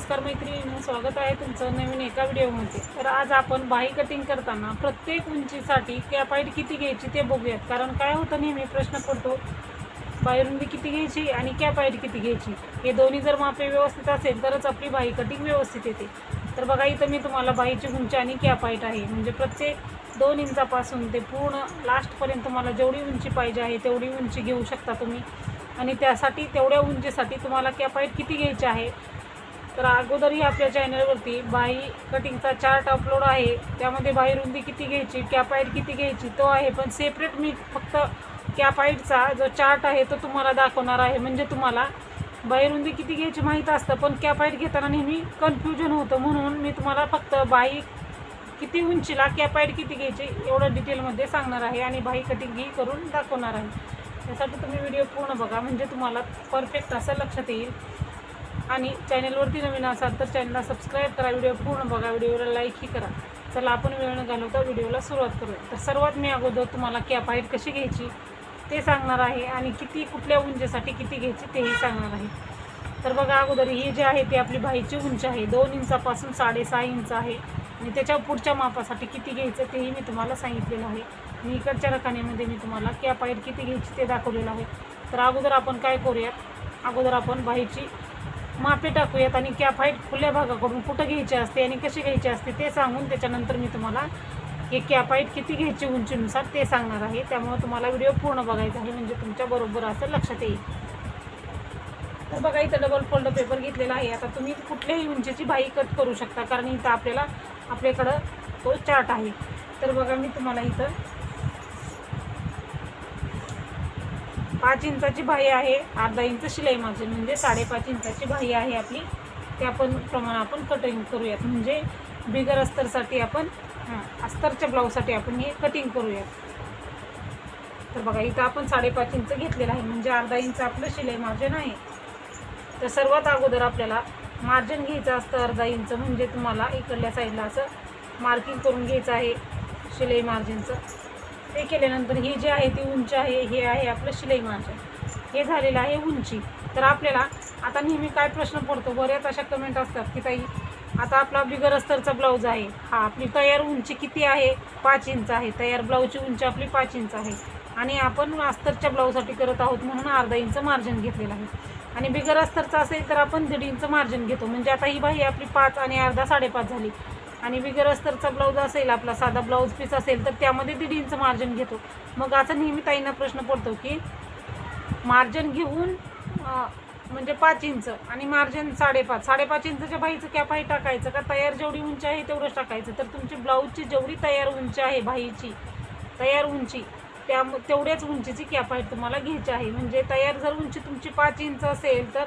नमस्कार मैत्रिणी स्वागत आहे तुमचं नवीन एका व्हिडिओमध्ये. तर आज आपण बाही कटिंग करताना प्रत्येक उंचीसाठी कॅपाईट किती घ्यायची ते बघूयात. कारण काय होतं नेहमी प्रश्न पडतो बाही रुंदी किती घ्यायची आणि कॅपाईट किती घ्यायची? हे दोन्ही जर मापे व्यवस्थित असेल तरच आपली बाही कटिंग व्यवस्थित येते. तर बघा इथं मी तुम्हाला बाहीची उंची आणि कॅपाईट आहे. म्हणजे प्रत्येक दोन इंचापासून ते पूर्ण लास्टपर्यंत तुम्हाला जेवढी उंची पाहिजे आहे तेवढी उंची घेऊ शकता तुम्ही. आणि त्यासाठी तेवढ्या उंचीसाठी तुम्हाला कॅपाईट किती घ्यायची आहे तर अगोदरही आपल्या चॅनलवरती बाही कटिंगचा चार्ट अपलोड आहे. त्यामध्ये बाही रुंदी किती घ्यायची कॅपाईट किती घ्यायची तो आहे. पण सेपरेट मी फक्त कॅपाईटचा जो चार्ट आहे तो तुम्हाला दाखवणार आहे. म्हणजे तुम्हाला बाही रुंदी किती घ्यायची माहीत असतं पण कॅपाईट घेताना नेहमी कन्फ्युजन होतं. म्हणून मी तुम्हाला फक्त बाही किती उंचीला कॅपाईट किती घ्यायची एवढं डिटेलमध्ये सांगणार आहे आणि बाही कटिंगही करून दाखवणार आहे. त्यासाठी तुम्ही व्हिडिओ पूर्ण बघा. म्हणजे तुम्हाला परफेक्ट असं लक्षात येईल. आणि चॅनलवरती नवीन असाल तर चॅनलला सबस्क्राईब करा व्हिडिओ पूर्ण बघा व्हिडिओला लाईकही करा. चला आपण वेळ न घालवता व्हिडिओला सुरुवात करूया. तर सर्वात मी अगोदर तुम्हाला कॅप हाईट कशी घ्यायची ते सांगणार आहे आणि किती कुठल्या उंचीसाठी किती घ्यायची तेही सांगणार आहे. तर बघा अगोदर ही जी आहे ती आपली बाईची उंची आहे. दोन इंचापासून साडेसहा इंच आहे. आणि त्याच्या पुढच्या मापासाठी किती घ्यायचं तेही मी तुम्हाला सांगितलेलं आहे. आणि इकडच्या रकान्यामध्ये मी तुम्हाला कॅप हाईट किती घ्यायची ते दाखवलेलं आहे. तर अगोदर आपण काय करूयात? अगोदर आपण बाईची मापे टाकूयात आणि कॅप हाईट खुल्या भागाकडून कुठं घ्यायची असते आणि कशी घ्यायची असते ते सांगून त्याच्यानंतर मी तुम्हाला हे कॅप हाईट किती घ्यायची उंचीनुसार ते सांगणार आहे. त्यामुळे तुम्हाला व्हिडिओ पूर्ण बघायचा आहे म्हणजे तुमच्या बरोबर असं लक्षात येईल. तर बघा इथं डबल फोल्ड पेपर घेतलेला आहे. आता तुम्ही कुठल्याही उंचीची बाई कट करू शकता कारण इथं आपल्याला आपल्याकडं तो चार्ट आहे. तर बघा मी तुम्हाला इथं पाच इंचाची बाही आहे अर्धा इंच शिलाई मार्जिन म्हणजे साडेपाच इंचाची बाही आहे आपली. त्या पण प्रमाण आपण कटिंग करूयात. म्हणजे बिगर अस्तरसाठी आपण अस्तरच्या ब्लाऊजसाठी आपण हे कटिंग करूयात. तर बघा इथं आपण साडेपाच इंच घेतलेलं आहे. म्हणजे अर्धा इंच आपलं शिलाई मार्जिन आहे. तर सर्वात अगोदर आपल्याला मार्जिन घ्यायचं असतं अर्धा इंच. म्हणजे तुम्हाला इकडल्या साईडला असं मार्किंग करून घ्यायचं आहे शिलाई मार्जिनचं ते केल्यानंतर ही जे आहे ती उंच आहे हे आहे आपलं शिलाई मार्जिन. हे झालेलं आहे उंची. तर आपल्याला आता नेहमी काय प्रश्न पडतो? बऱ्याच अशा कमेंट असतात की ताई आता आपला बिगर अस्तरचा ब्लाऊज आहे. हा आपली तयार उंची किती आहे? पाच इंच आहे. तयार ब्लाऊजची उंची आपली पाच इंच आहे. आणि आपण अस्तरच्या ब्लाऊजसाठी करत आहोत म्हणून अर्धा इंच मार्जिन घेतलेलं आहे. आणि बिगर अस्तरचा असेल तर आपण दीड इंच मार्जिन घेतो. म्हणजे आता ही बाही आपली पाच आणि अर्धा साडेपाच झाली. आणि बिगर अस्तरचा ब्लाऊज असेल आपला साधा ब्लाऊज पीस असेल तर त्यामध्ये दीड इंच मार्जिन घेतो. मग आता नेहमी ताईंना प्रश्न पडतो की मार्जिन घेऊन म्हणजे पाच इंच आणि मार्जिन साडेपाच. साडेपाच इंचच्या बाईचं कॅप आहे टाकायचं का? तयार जेवढी उंची आहे तेवढंच टाकायचं. तर तुमची ब्लाऊजची जेवढी तयार उंची आहे बाईची तयार उंची त्या तेवढ्याच उंचीची कॅप आहे तुम्हाला घ्यायची आहे. म्हणजे तयार जर उंची तुमची पाच इंच असेल तर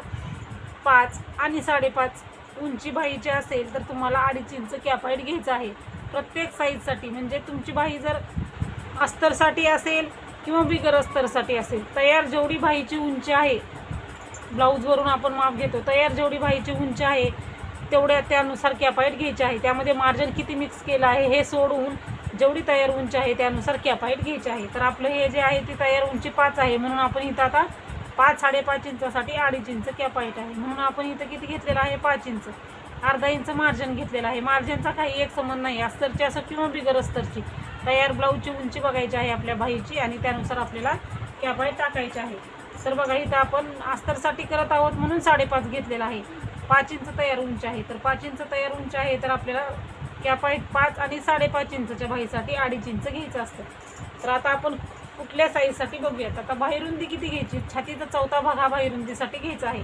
पाच आणि साडेपाच. उंची बाईची असेल तर तुम्हाला अडीच इंच कॅपाईट घ्यायचं आहे. प्रत्येक साईजसाठी म्हणजे तुमची बाई जर अस्तरसाठी असेल किंवा बिगर अस्तरसाठी असेल तयार जेवढी बाईची उंची आहे ब्लाऊजवरून आपण माप घेतो तयार जेवढी बाईची उंची आहे तेवढ्या त्यानुसार कॅपाईट घ्यायची आहे. त्यामध्ये मार्जिन किती मिक्स केलं आहे हे सोडून जेवढी तयार उंची आहे त्यानुसार कॅपाईट घ्यायची आहे. तर आपलं हे जे आहे ती तयार उंची पाच आहे. म्हणून आपण इथं आता पाच साडेपाच इंचासाठी अडीच इंच कॅपाईट आहे. म्हणून आपण इथं किती घेतलेलं आहे? पाच इंच. अर्धा इंच मार्जिन घेतलेलं आहे. मार्जिनचा काही एक संबंध नाही. अस्तरची असं किंवा बिगर अस्तरची तयार ब्लाऊजची उंची बघायची आहे आपल्या बाईची आणि त्यानुसार आपल्याला कॅपाईट टाकायची आहे. तर बघा इथं आपण अस्तरसाठी करत आहोत म्हणून साडेपाच घेतलेला आहे. पाच इंच तयार उंची आहे. तर पाच इंच तयार उंची आहे तर आपल्याला कॅपाईट पाच आणि साडेपाच इंचच्या बाईसाठी अडीच इंच घ्यायचं असतं. तर आता आपण कुठल्या साईजसाठी बघूयात. आता बाहेरुंदी किती घ्यायची? छातीचा चौथा भाग हा बाहेरुंदीसाठी घ्यायचा आहे.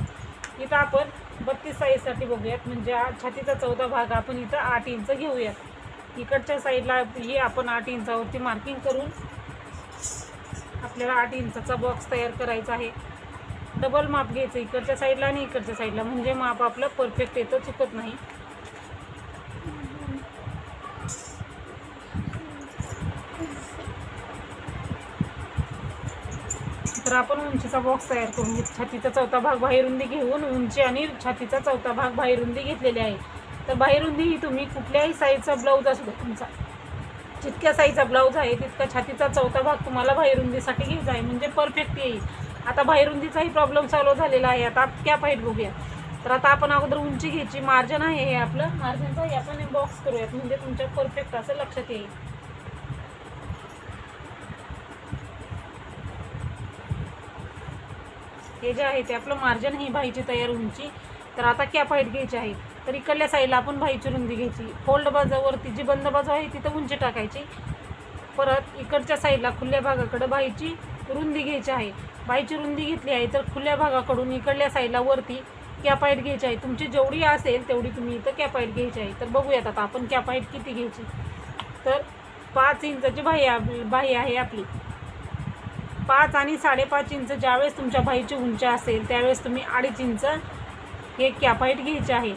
इथं आपण बत्तीस साईजसाठी बघूयात. म्हणजे छातीचा चौथा भाग आपण इथं आठ इंच घेऊयात. इकडच्या साईडला हे आपण आठ इंचावरती मार्किंग करून आपल्याला आठ इंचाचा बॉक्स तयार करायचा आहे. डबल माप घ्यायचं इकडच्या साईडला आणि इकडच्या साईडला. म्हणजे माप आपलं परफेक्ट येतं चुकत नाही. तर आपण उंचीचा बॉक्स तयार करून घेत छातीचा चौथा भाग बाहेरुंदी घेऊन उंची आणि छातीचा चौथा भाग बाहेरुंदी घेतलेली आहे. तर बाहेरुंदी ही तुम्ही कुठल्याही साईजचा ब्लाऊज असू द्या तुमचा. जितक्या साईजचा ब्लाऊज आहे तितका छातीचा चौथा भाग तुम्हाला बाहेरुंदीसाठी घ्यायचा आहे. म्हणजे परफेक्ट येईल. आता बाहेरुंदीचाही प्रॉब्लेम सॉल्व झालेला आहे. आता कॅप हाईट बघूया. तर आता आपण अगोदर उंची घ्यायची. मार्जन आहे हे आपलं. मार्जिनचं हे आपण बॉक्स करूयात. म्हणजे तुमच्या परफेक्ट असं लक्षात येईल. हे जे आहे ते आपलं मार्जन ही भाईची तयार उंची. तर आता कॅप हाईट घ्यायची आहे. तर इकडल्या साईडला आपण भाईची रुंदी घ्यायची. फोल्ड बाजूवरती जी बंद बाजू आहे तिथं उंची टाकायची. परत इकडच्या साईडला खुल्या भागाकडं बाईची रुंदी घ्यायची आहे. बाईची रुंदी घेतली आहे तर खुल्या भागाकडून इकडल्या साईडला वरती कॅपाईट घ्यायची आहे. तुमची जेवढी असेल तेवढी तुम्ही इथं कॅप घ्यायची आहे. तर बघूयात आता आपण कॅप किती घ्यायची. तर पाच इंचाची बाही बाही आहे आपली. पाच आणि साडेपाच इंच ज्यावेळेस तुमच्या भाईची उंची असेल त्यावेळेस तुम्ही अडीच इंच हे कॅपाईट घ्यायची आहे.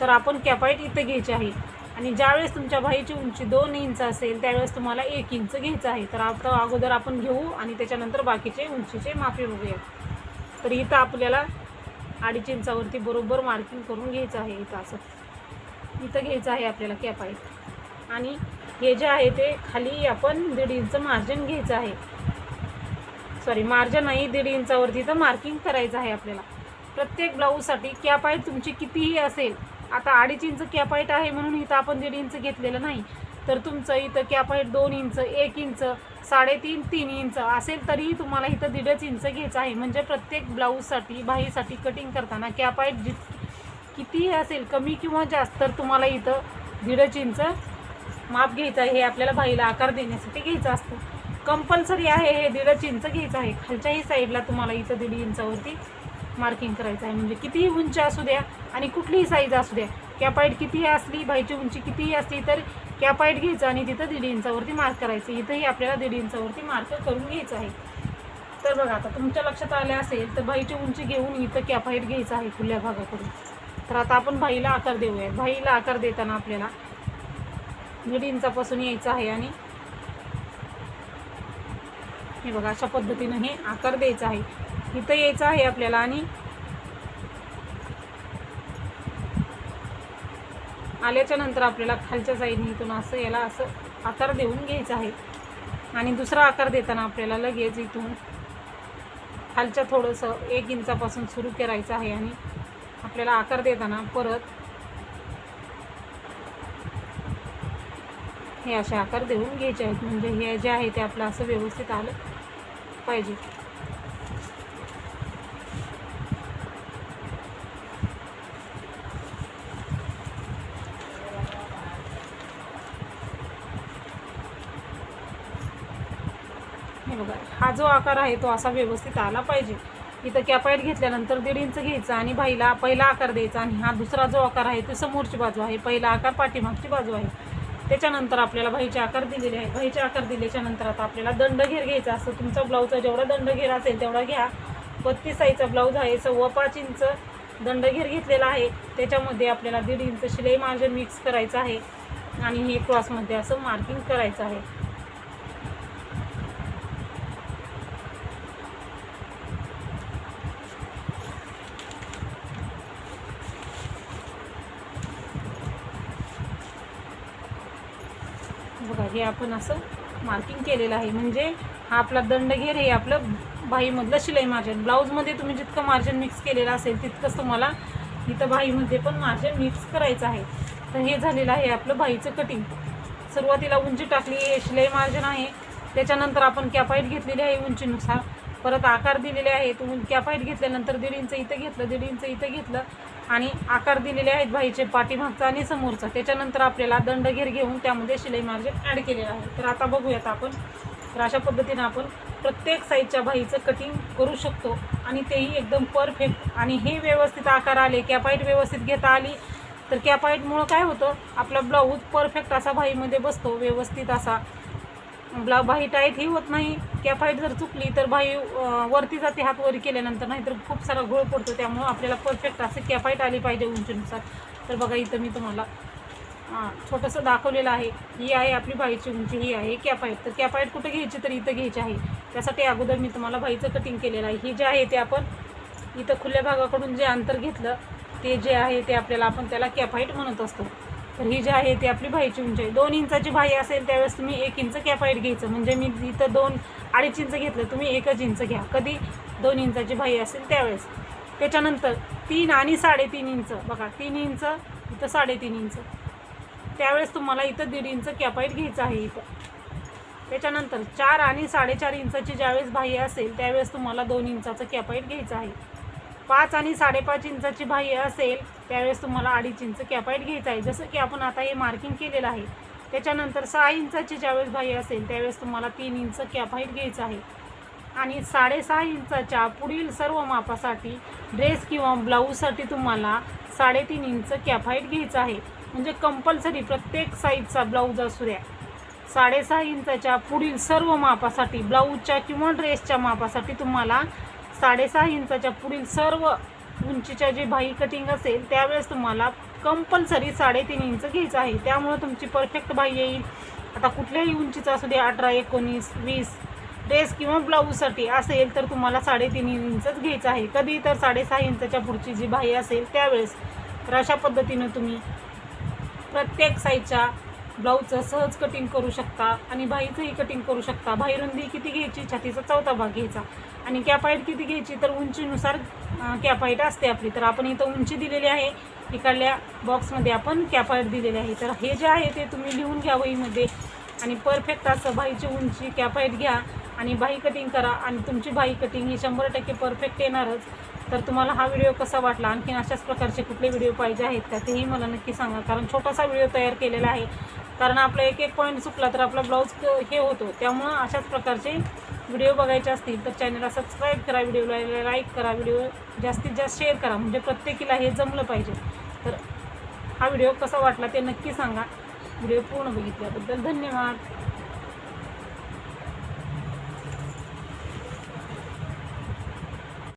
तर आपण कॅपाईट इथं घ्यायची आहे. आणि ज्यावेळेस तुमच्या भाईची उंची दोन इंच असेल त्यावेळेस तुम्हाला एक इंच घ्यायचं आहे. तर आता अगोदर आपण घेऊ आणि त्याच्यानंतर बाकीचे उंचीचे माफी बघूया. तर इथं आपल्याला अडीच इंचावरती बरोबर मार्किंग करून घ्यायचं आहे इथं असं. इथं घ्यायचं आहे आपल्याला कॅपाईट आणि हे जे आहे ते खाली आपण दीड इंच मार्जिन घ्यायचं आहे. सॉरी मार्जिन नाही दीड इंचावरती तर मार्किंग करायचं आहे आपल्याला. प्रत्येक ब्लाऊजसाठी कॅप आहे तुमची कितीही असेल आता अडीच इंच कॅप हाईट आहे म्हणून इथं आपण दीड इंच घेतलेलं नाही. तर तुमचं इथं कॅप हाईट दोन इंच एक इंच साडेतीन तीन इंच असेल तरीही तुम्हाला इथं दीडच इंच घ्यायचं आहे. म्हणजे प्रत्येक ब्लाऊजसाठी बाहीसाठी कटिंग करताना कॅप हाईट जित कितीही असेल कमी किंवा जास्त तर तुम्हाला इथं दीडच इंच माप घ्यायचं आहे हे आपल्याला बाईला आकार देण्यासाठी घ्यायचं असतं. कंपल्सरी आहे हे दीडच इंच घ्यायचं आहे. खालच्याही साईडला तुम्हाला इथं दीड इंचावरती मार्किंग करायचं आहे. म्हणजे कितीही उंची असू द्या आणि कुठलीही साईज असू द्या कॅपाईट कितीही असली बाईची उंची कितीही असली तर कॅपाईट घ्यायचं आणि तिथं दीड इंचावरती मार्क करायचं. इथंही आपल्याला दीड इंचावरती मार्क करून घ्यायचं आहे. तर बघा आता तुमच्या लक्षात आले असेल तर बाईची उंची घेऊन इथं कॅपाईट घ्यायचं आहे खुल्या भागाकडून. तर आता आपण बाईला आकार देऊया. बाईला आकार देताना आपल्याला दीड इंचापासून यायचं आहे आणि हे बघा अशा पद्धतीनं हे आकार द्यायचा आहे. इथं यायचं आहे आपल्याला आणि आल्याच्यानंतर आपल्याला खालच्या साईडने इथून असं याला असं आकार देऊन घ्यायचा आहे. आणि दुसरा आकार देताना आपल्याला लगेच इथून खालच्या थोडंसं एक इंचापासून सुरू करायचं आहे आणि आपल्याला आकार देताना परत हे असे आकार देऊन घ्यायचे आहेत. म्हणजे हे जे आहे ते आपलं असं व्यवस्थित आलं पाहिजे. हे बघा हा जो आकार आहे तो असा व्यवस्थित आला पाहिजे. इथं कॅपाईट घेतल्यानंतर दीड इंच घ्यायचा आणि बाईला पहिला आकार द्यायचा आणि हा दुसरा जो आकार आहे तो समोरची बाजू आहे. पहिला आकार पाठीमागची बाजू आहे. त्याच्यानंतर आपल्याला भाईचे आकार दिलेले आहे बाईचे आकार दिल्याच्या नंतर आता आपल्याला दंडघेर घ्यायचा असतो. तुमचा ब्लाऊजचा जेवढा दंडघेर असेल तेवढा घ्या. बत्तीस आईचा ब्लाऊज आहे सव्वा पाच इंच दंडघेर घेतलेला आहे. त्याच्यामध्ये आपल्याला दीड इंच शिलाई मार्जिन मिक्स करायचं आहे. आणि हे क्रॉसमध्ये असं मार्किंग करायचं आहे. बघा हे आपण असं मार्किंग केलेलं आहे. म्हणजे हा आपला दंडघेर हे आपलं बाहीमधलं शिलाई मार्जिन ब्लाऊजमध्ये तुम्ही जितकं मार्जिन मिक्स केलेलं असेल तितकंच तुम्हाला इथं बाहीमध्ये पण मार्जिन मिक्स करायचं आहे. तर हे झालेलं आहे आपलं बाहीचं कटिंग सुरुवातीला उंची टाकली हे शिलाई मार्जिन आहे. त्याच्यानंतर आपण कॅपाईट घेतलेली आहे उंचीनुसार. परत आकार दिलेले आहे उं कॅपाईट घेतल्यानंतर दीड इंच इथं घेतलं दीड इंच इथं घेतलं. आणि आकार दिलेले आहेत बाईचे पाठीमागचा आणि समोरचा. त्याच्यानंतर आपल्याला दंडघेर घेऊन त्यामध्ये शिलाई मार्जिन ॲड केलेलं आहे. तर आता बघूयात आपण. तर अशा पद्धतीनं आपण प्रत्येक साईजच्या बाईचं कटिंग करू शकतो. आणि तेही एकदम परफेक्ट आणि हे व्यवस्थित आकार आले कॅपाईट व्यवस्थित घेता आली तर कॅपाईटमुळं काय होतं? आपला ब्लाऊज परफेक्ट असा बाईमध्ये बसतो. व्यवस्थित असा ब्ला बाही टाईटही होत नाही. कॅफाईट जर चुकली तर बाही वरती जाते हात वर केल्यानंतर. नाहीतर खूप सारा घोळ पडतो. त्यामुळं आपल्याला परफेक्ट असं कॅफाईट आली पाहिजे उंचीनुसार. तर बघा इथं मी तुम्हाला हां छोटंसं दाखवलेलं आहे. ही आहे आपली बाईची उंची ही आहे कॅपाईट तर कॅपाईट कुठं घ्यायची? तर इथं घ्यायची आहे. त्यासाठी अगोदर मी तुम्हाला बाईचं कटिंग केलेलं आहे. हे जे आहे ते आपण इथं खुल्या भागाकडून जे अंतर घेतलं ते जे आहे ते आपल्याला आपण त्याला कॅपाईट म्हणत असतो. तर ही जी आहे ती आपली भाईची उंची आहे. दोन इंचाची भाई असेल त्यावेळेस तुम्ही एक इंच कॅपाईट घ्यायचं. म्हणजे मी इथं दोन अडीच इंच घेतलं तुम्ही एकच इंच घ्या. कधी दोन इंचाची भाई असेल त्यावेळेस. त्याच्यानंतर तीन आणि साडेतीन इंच. बघा तीन इंच इथं साडेतीन इंच. त्यावेळेस तुम्हाला इथं दीड इंच कॅपाईट घ्यायचं आहे इथं. त्याच्यानंतर चार आणि साडेचार इंचाची ज्यावेळेस बाह्य असेल त्यावेळेस तुम्हाला दोन इंचाचं कॅपाईट घ्यायचं आहे. पाच आणि साडेपाच इंचाची बाह्य असेल त्यावेळेस तुम्हाला अडीच इंच कॅपाईट घ्यायचं आहे. जसं की आपण आता हे मार्किंग केलेलं आहे. त्याच्यानंतर सहा इंचाची ज्यावेळेस बाह्य असेल त्यावेळेस तुम्हाला तीन इंच कॅपाईट घ्यायचं आहे. आणि साडेसहा इंचाच्या पुढील सर्व मापासाठी ड्रेस किंवा ब्लाऊजसाठी तुम्हाला साडेतीन इंच कॅफाईट घ्यायचं आहे. म्हणजे कंपल्सरी प्रत्येक साईजचा ब्लाऊज असू द्या. साडेसहा इंचाच्या पुढील सर्व मापासाठी ब्लाऊजच्या किंवा ड्रेसच्या मापासाठी तुम्हाला साडेसहा इंचाच्या पुढील सर्व उंचीच्या जे भाई कटिंग असेल त्यावेळेस तुम्हाला कंपल्सरी साडेतीन इंच घ्यायचं आहे. त्यामुळं तुमची परफेक्ट भाई येईल. आता कुठल्याही उंचीचा असू दे अठरा एकोणीस वीस ड्रेस किंवा ब्लाऊजसाठी असेल तर तुम्हाला साडेतीन इंचच घ्यायचं आहे. कधी तर साडेसहा इंचाच्या पुढची जी भाई असेल त्यावेळेस तर अशा पद्धतीनं तुम्ही प्रत्येक साईजच्या ब्लाऊजचं सहज कटिंग करू शकता आणि भाईचंही कटिंग करू शकता. भाई रुंदी किती घ्यायची? छातीचा चौथा भाग घ्यायचा. आणि कॅपाईट किती घ्यायची तर उंचीनुसार कॅपाईट असते आपली. तर आपण इथं उंची दिलेली आहे. इकडल्या बॉक्समध्ये आपण कॅपाईट दिलेली आहे. तर हे जे आहे ते तुम्ही लिहून घ्या वहीमध्ये. आणि परफेक्ट असं बाईची उंची कॅपाईट घ्या आणि बाही कटिंग करा आणि तुमची बाही कटिंग ही शंभर टक्के परफेक्ट येणारच. तर तुम्हाला हा व्हिडिओ कसा वाटला? आणखीन अशाच प्रकारचे कुठले व्हिडिओ पाहिजे आहेत का? तेही मला नक्की सांगा. कारण छोटासा व्हिडिओ तयार केलेला आहे. कारण आपला एक एक पॉईंट चुकला तर आपला ब्लाऊज हे होतो. त्यामुळं अशाच प्रकारचे व्हिडिओ बघायचे असतील तर चॅनलला सबस्क्राईब करा व्हिडिओला लाईक करा व्हिडिओ जास्तीत जास्त शेअर करा. म्हणजे प्रत्येकीला हे जमलं पाहिजे. तर हा व्हिडिओ कसा वाटला ते नक्की सांगा. व्हिडिओ पूर्ण बघितल्याबद्दल धन्यवाद.